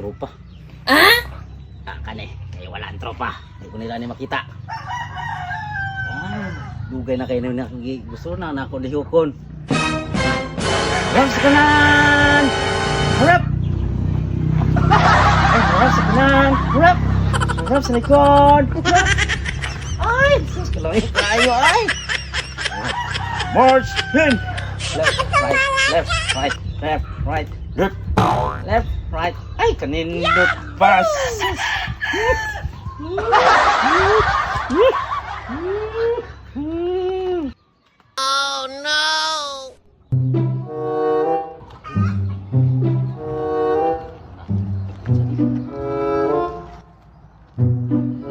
tropa. Ah? Akala eh, kayo wala ang tropa. Hindi ko nila ni makita. Ah, dugay na kayo na gusto na na ako lihukon. Harap sa kanan! Harap! Ay, harap sa kanan! Harap! Harap sa likod! Ay, sus kalawin tayo ay! March in! Left, right, left, right, left, right, left, left, right, ay, kanindot pas!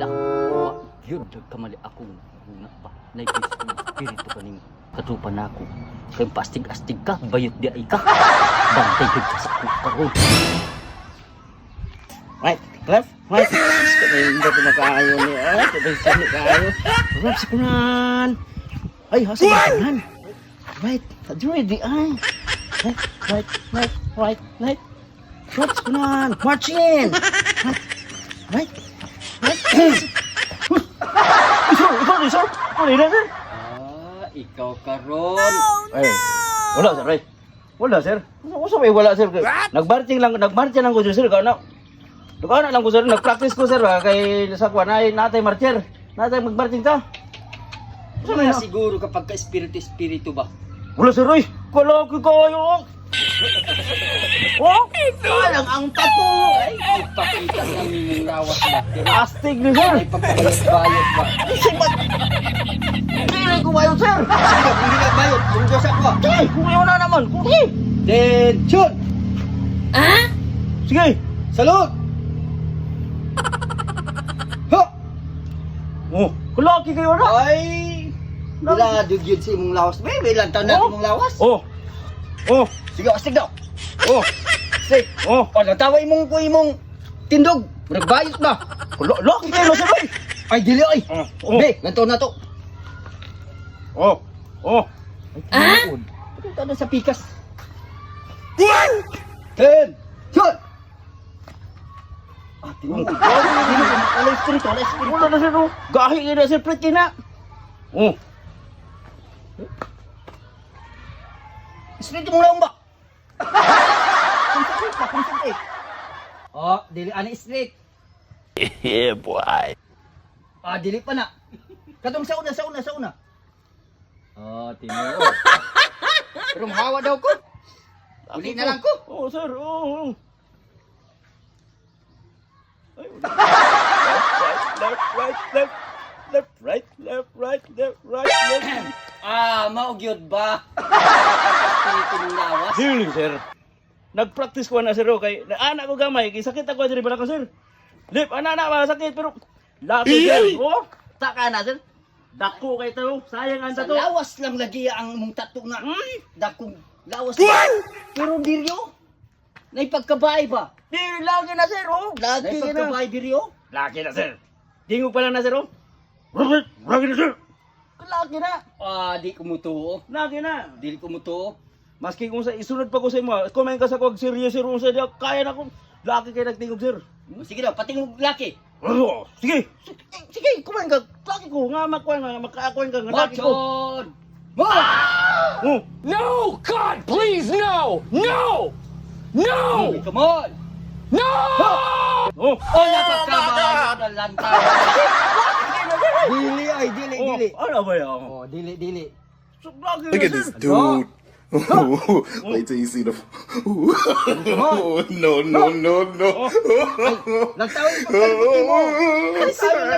Lak, wa, yun, kamali ako. Una ba? Naipis ko spirito kaning katupan na ako. Kaya pastig-astig ka, bayot di ay ka. Bantay ka sa karon. Right, left, right. Hindi ko na kaayo ni, ah, sabay sa ni kaayo. Harap sa kunan. Ay, hasa sa kunan. Right, hadroy di ay. Right, right, right, right, right. Harap sa kunan. March in. Right, right. Right. Ikaw, ikaw, sir. Ano yun, sir? Ah, ikaw karon. Ay, wala, sir. Ay. Wala, sir. Ano sa may wala, sir? Nagmarching lang, nagmarching lang ko, sir. Kana, Nagana lang ko, sir. Nag-practice ko, sir. ah, Kay sa kwan, ay, natay marcher. Natay mag-marching ta. Ano Wala na? siguro kapag ka espiritu-espiritu ba? Wala, sir. Ay, kala ko kayo. Oh, parang ang tato. Ay, ipakita ng inyong lawas na. Astig ni, sir. ay pagkakalasbayot ba? Hindi ko kayo, sir. Kung hindi ka bayot, yung Diyos ako. Kung ayaw na naman. Kung sige. Then, shoot! Sige. Salute! Oh, kalaki kayo na. Ay! Wala, yun sa imong lawas. May, may lang taon na Oh. imong lawas. Oh. Oh. Sige, astig daw. Oh. Sige. Oh. O, natawa imong ko imong tindog. Nagbayot ba? Kala- Laki kayo na, sir. ay. Ay, dili ay. Ah, oh. Be, lantaw na to. Oh. Oh. Ah? Ito na sa pikas. Ten! Shoot! Ah, tinong. Wala espiritu, wala espiritu. Wala na sir, oh. Gahi na, sir. Prit kayo na. Oh. Espiritu mo lang ba? Concentrate concentrate. Oh, dili ani straight. Yeah, boy. Ah, dili pa na. Katong sa una, sa una, sa una. Oh, tino. Pero mahawa daw ko. Uli na lang ko. Oh, sir. Oh. Left, right, left. Left, right, left, right, left, right, left. Ah, maugyod ba? Espiritu ng lawas. Dili, sir. Nag-practice ko na, sir. oh, Kay, anak ko gamay. Kay sakit ako, sir. Bala ko, sir. Lip, anak na, ba, sakit. Pero, laki, sir. Oh, taka na, sir. Dako kay to. Sayang ang Sa tato. lawas lang lagi ang mong tato nga. Hmm? Dakong lawas lang. Pero diryo, naipagkabay ba? Di, lagi na, sir. Oh, lagi na. Naipagkabay diryo? Laki na, sir. Tingog pa lang na, sir. Oh. Robert, laki na, sir. Laki na. Ah, di ko mutuo. Laki na. Di ko mutuo. Maski kung sa isunod pa ko sa imo, kumain ka sa kog serious sir kung sa diya, kaya na ko. Laki kay nagtingog, sir. Sige daw, pati mong laki. Oh, sige. Sige, sige kumain ka. Laki ko nga makuha nga makaakuan ka nga laki ko. Mo! Oh, No! God, please, no! No! No! Come on! No! oh. Oh, napagkabay ng lantaw. Dili ay, dili, Oh, dili. ano ba yan? Oh, dili, dili. So, Look at this sir. dude. Wait till you see the. no, no, no, no. Lantaw yung pagkabuti mo. Ay, sabi na